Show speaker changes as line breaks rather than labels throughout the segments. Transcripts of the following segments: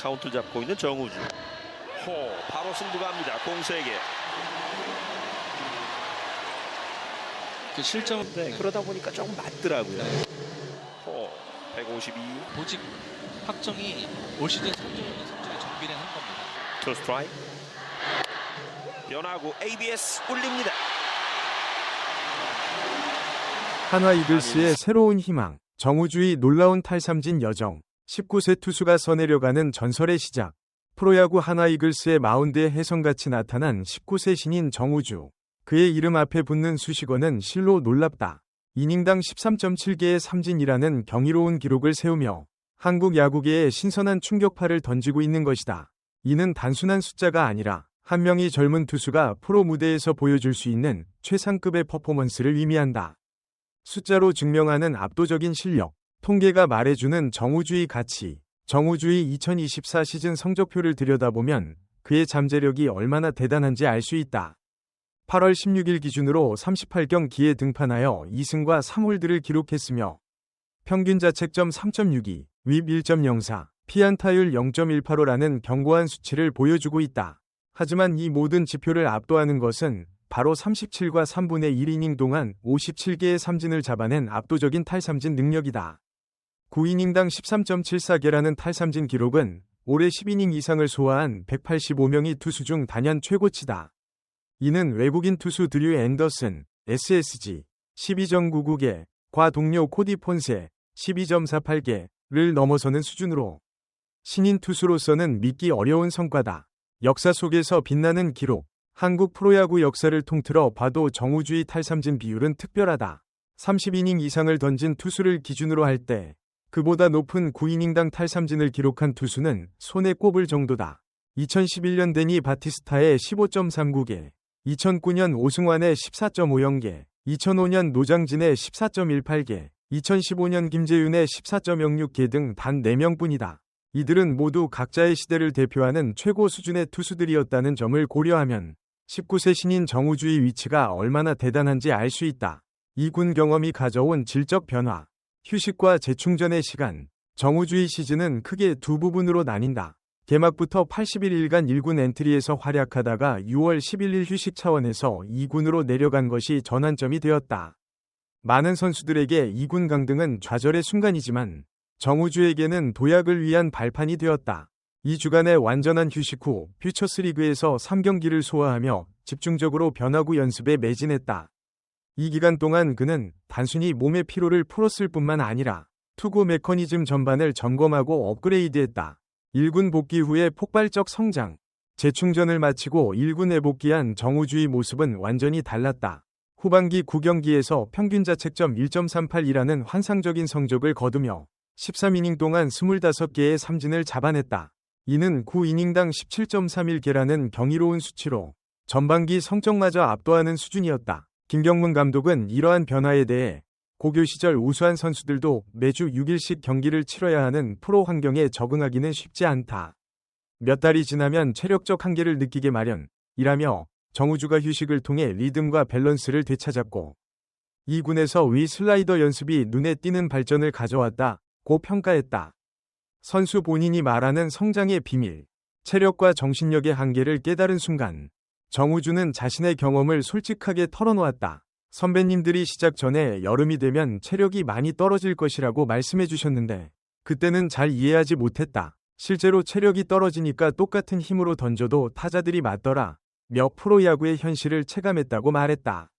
카운트 잡고 있는 정우주. 호 바로 승부갑니다. 공세에게.
그 실점
네, 그러다 보니까 조금 맞더라고요.
네.
호 152.
보직 확정이 올 시즌 성적을 성적에 정비를 한 겁니다.
투 스트라이크. 변하고 ABS 올립니다.
한화 이글스의 새로운 희망, 정우주의 놀라운 탈삼진 여정, 19세 투수가 써내려가는 전설의 시작, 프로야구 한화 이글스의 마운드에 혜성같이 나타난 19세 신인 정우주. 그의 이름 앞에 붙는 수식어는 실로 놀랍다. 이닝당 13.7개의 삼진이라는 경이로운 기록을 세우며 한국 야구계에 신선한 충격파를 던지고 있는 것이다. 이는 단순한 숫자가 아니라 한 명이 젊은 투수가 프로 무대에서 보여줄 수 있는 최상급의 퍼포먼스를 의미한다. 숫자로 증명하는 압도적인 실력, 통계가 말해주는 정우주의 가치, 정우주의 2024 시즌 성적표를 들여다보면 그의 잠재력이 얼마나 대단한지 알 수 있다. 8월 16일 기준으로 38경기에 등판하여 2승과 3홀드를 기록했으며 평균 자책점 3.62, 윕 1.04, 피안타율 0.185라는 견고한 수치를 보여주고 있다. 하지만 이 모든 지표를 압도하는 것은 바로 37과 3분의 1이닝 동안 57개의 삼진을 잡아낸 압도적인 탈삼진 능력이다. 9이닝당 13.74개라는 탈삼진 기록은 올해 10이닝 이상을 소화한 185명의 투수 중 단연 최고치다. 이는 외국인 투수 드류 앤더슨, SSG, 12.99개, 과 동료 코디 폰세, 12.48개를 넘어서는 수준으로 신인 투수로서는 믿기 어려운 성과다. 역사 속에서 빛나는 기록, 한국 프로야구 역사를 통틀어 봐도 정우주의 탈삼진 비율은 특별하다. 30이닝 이상을 던진 투수를 기준으로 할 때 그보다 높은 9이닝당 탈삼진을 기록한 투수는 손에 꼽을 정도다. 2011년 데니 바티스타의 15.39개, 2009년 오승환의 14.50개, 2005년 노장진의 14.18개, 2015년 김재윤의 14.06개 등 단 4명뿐이다. 이들은 모두 각자의 시대를 대표하는 최고 수준의 투수들이었다는 점을 고려하면 19세 신인 정우주의 위치가 얼마나 대단한지 알 수 있다. 이군 경험이 가져온 질적 변화, 휴식과 재충전의 시간, 정우주의 시즌은 크게 두 부분으로 나뉜다. 개막부터 81일간 1군 엔트리에서 활약하다가 6월 11일 휴식 차원에서 2군으로 내려간 것이 전환점이 되었다. 많은 선수들에게 2군 강등은 좌절의 순간이지만 정우주에게는 도약을 위한 발판이 되었다. 이 주간의 완전한 휴식 후 퓨처스리그에서 3경기를 소화하며 집중적으로 변화구 연습에 매진했다. 이 기간 동안 그는 단순히 몸의 피로를 풀었을 뿐만 아니라 투구 메커니즘 전반을 점검하고 업그레이드했다. 1군 복귀 후의 폭발적 성장, 재충전을 마치고 1군에 복귀한 정우주의 모습은 완전히 달랐다. 후반기 9경기에서 평균 자책점 1.38이라는 환상적인 성적을 거두며 13이닝 동안 25개의 삼진을 잡아냈다. 이는 9이닝당 17.31개라는 경이로운 수치로 전반기 성적마저 압도하는 수준이었다. 김경문 감독은 이러한 변화에 대해 고교 시절 우수한 선수들도 매주 6일씩 경기를 치러야 하는 프로 환경에 적응하기는 쉽지 않다. 몇 달이 지나면 체력적 한계를 느끼게 마련이라며 정우주가 휴식을 통해 리듬과 밸런스를 되찾았고 이 군에서 위 슬라이더 연습이 눈에 띄는 발전을 가져왔다. 고 평가했다. 선수 본인이 말하는 성장의 비밀, 체력과 정신력의 한계를 깨달은 순간 정우주는 자신의 경험을 솔직하게 털어놓았다. 선배님들이 시작 전에 여름이 되면 체력이 많이 떨어질 것이라고 말씀해 주셨는데 그때는 잘 이해하지 못했다. 실제로 체력이 떨어지니까 똑같은 힘으로 던져도 타자들이 맞더라. 몇 프로야구의 현실을 체감했다고 말했다.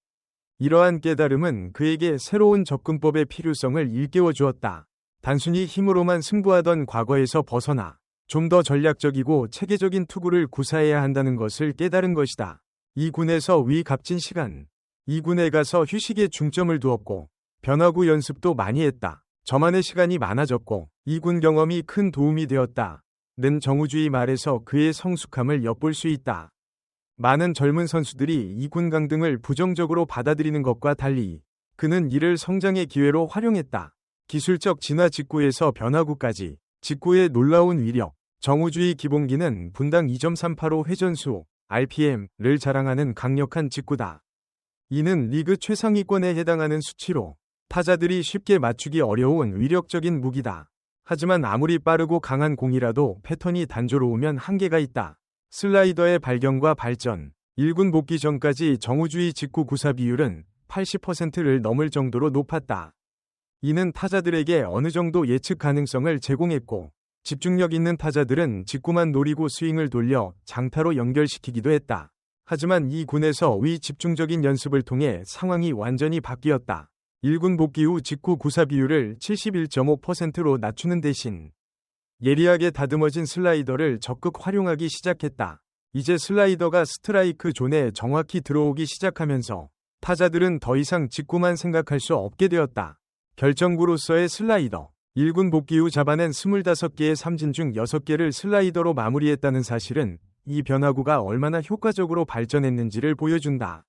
이러한 깨달음은 그에게 새로운 접근법의 필요성을 일깨워 주었다. 단순히 힘으로만 승부하던 과거에서 벗어나 좀 더 전략적이고 체계적인 투구를 구사해야 한다는 것을 깨달은 것이다. 이 군에서 위 값진 시간, 이 군에 가서 휴식에 중점을 두었고 변화구 연습도 많이 했다. 저만의 시간이 많아졌고 이군 경험이 큰 도움이 되었다. 는 정우주의 말에서 그의 성숙함을 엿볼 수 있다. 많은 젊은 선수들이 이군 강등을 부정적으로 받아들이는 것과 달리 그는 이를 성장의 기회로 활용했다. 기술적 진화 직구에서 변화구까지 직구의 놀라운 위력, 정우주의 기본기는 분당 2.385 회전수, RPM를 자랑하는 강력한 직구다. 이는 리그 최상위권에 해당하는 수치로 타자들이 쉽게 맞추기 어려운 위력적인 무기다. 하지만 아무리 빠르고 강한 공이라도 패턴이 단조로우면 한계가 있다. 슬라이더의 발견과 발전, 1군 복귀 전까지 정우주의 직구 구사 비율은 80%를 넘을 정도로 높았다. 이는 타자들에게 어느 정도 예측 가능성을 제공했고, 집중력 있는 타자들은 직구만 노리고 스윙을 돌려 장타로 연결시키기도 했다. 하지만 이 군에서 위 집중적인 연습을 통해 상황이 완전히 바뀌었다. 1군 복귀 후 직구 구사 비율을 71.5%로 낮추는 대신 예리하게 다듬어진 슬라이더를 적극 활용하기 시작했다. 이제 슬라이더가 스트라이크 존에 정확히 들어오기 시작하면서 타자들은 더 이상 직구만 생각할 수 없게 되었다. 결정구로서의 슬라이더 1군 복귀 후 잡아낸 25개의 삼진 중 6개를 슬라이더로 마무리했다는 사실은 이 변화구가 얼마나 효과적으로 발전했는지를 보여준다.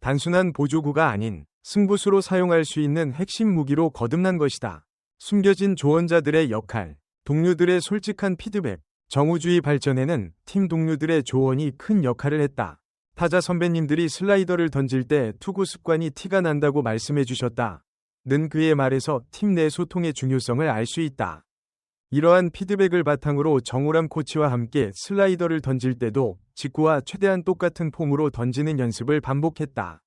단순한 보조구가 아닌 승부수로 사용할 수 있는 핵심 무기로 거듭난 것이다. 숨겨진 조언자들의 역할, 동료들의 솔직한 피드백, 정우주의 발전에는 팀 동료들의 조언이 큰 역할을 했다. 타자 선배님들이 슬라이더를 던질 때 투구 습관이 티가 난다고 말씀해 주셨다. 는 그의 말에서 팀 내 소통의 중요성을 알 수 있다. 이러한 피드백을 바탕으로 정우람 코치와 함께 슬라이더를 던질 때도 직구와 최대한 똑같은 폼으로 던지는 연습을 반복했다.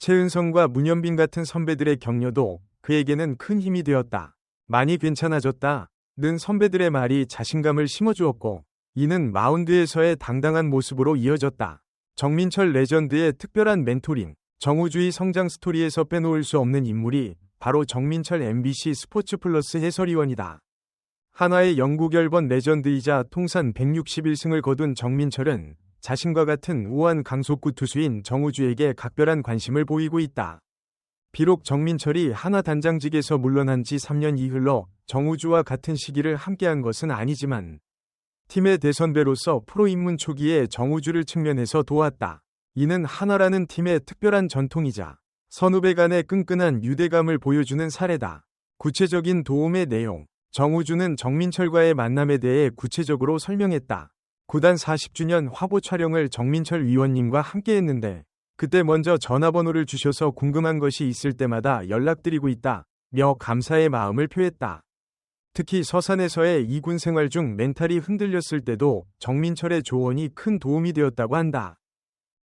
최은성과 문현빈 같은 선배들의 격려도 그에게는 큰 힘이 되었다. 많이 괜찮아졌다. 는 선배들의 말이 자신감을 심어주었고, 이는 마운드에서의 당당한 모습으로 이어졌다. 정민철 레전드의 특별한 멘토링, 정우주의 성장 스토리에서 빼놓을 수 없는 인물이 바로 정민철 MBC 스포츠 플러스 해설위원이다. 한화의 영구 결번 레전드이자 통산 161승을 거둔 정민철은 자신과 같은 우한 강속구 투수인 정우주에게 각별한 관심을 보이고 있다. 비록 정민철이 한화 단장직에서 물러난 지 3년이 흘러 정우주와 같은 시기를 함께한 것은 아니지만 팀의 대선배로서 프로 입문 초기에 정우주를 측면에서 도왔다. 이는 한화라는 팀의 특별한 전통이자 선후배 간의 끈끈한 유대감을 보여주는 사례다. 구체적인 도움의 내용 정우주는 정민철과의 만남에 대해 구체적으로 설명했다. 구단 40주년 화보 촬영을 정민철 위원님과 함께 했는데 그때 먼저 전화번호를 주셔서 궁금한 것이 있을 때마다 연락드리고 있다. 며 감사의 마음을 표했다. 특히 서산에서의 이군 생활 중 멘탈이 흔들렸을 때도 정민철의 조언이 큰 도움이 되었다고 한다.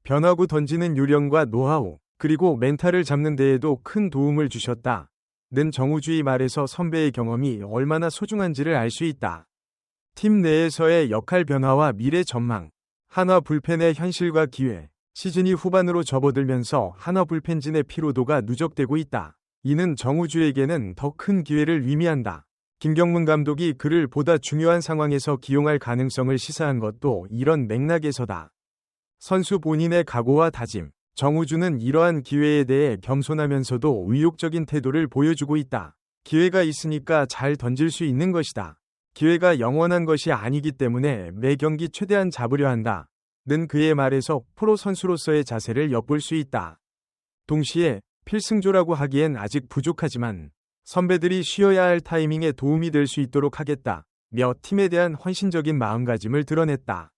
변화구 던지는 요령과 노하우, 그리고 멘탈을 잡는 데에도 큰 도움을 주셨다. 는 정우주의 말에서 선배의 경험이 얼마나 소중한지를 알 수 있다. 팀 내에서의 역할 변화와 미래 전망, 한화 불펜의 현실과 기회, 시즌이 후반으로 접어들면서 한화 불펜진의 피로도가 누적되고 있다. 이는 정우주에게는 더 큰 기회를 의미한다. 김경문 감독이 그를 보다 중요한 상황에서 기용할 가능성을 시사한 것도 이런 맥락에서다. 선수 본인의 각오와 다짐, 정우주는 이러한 기회에 대해 겸손하면서도 의욕적인 태도를 보여주고 있다. 기회가 있으니까 잘 던질 수 있는 것이다. 기회가 영원한 것이 아니기 때문에 매 경기 최대한 잡으려 한다. 는 그의 말에서 프로 선수로서의 자세를 엿볼 수 있다. 동시에 필승조라고 하기엔 아직 부족하지만 선배들이 쉬어야 할 타이밍에 도움이 될 수 있도록 하겠다. 며 팀에 대한 헌신적인 마음가짐을 드러냈다.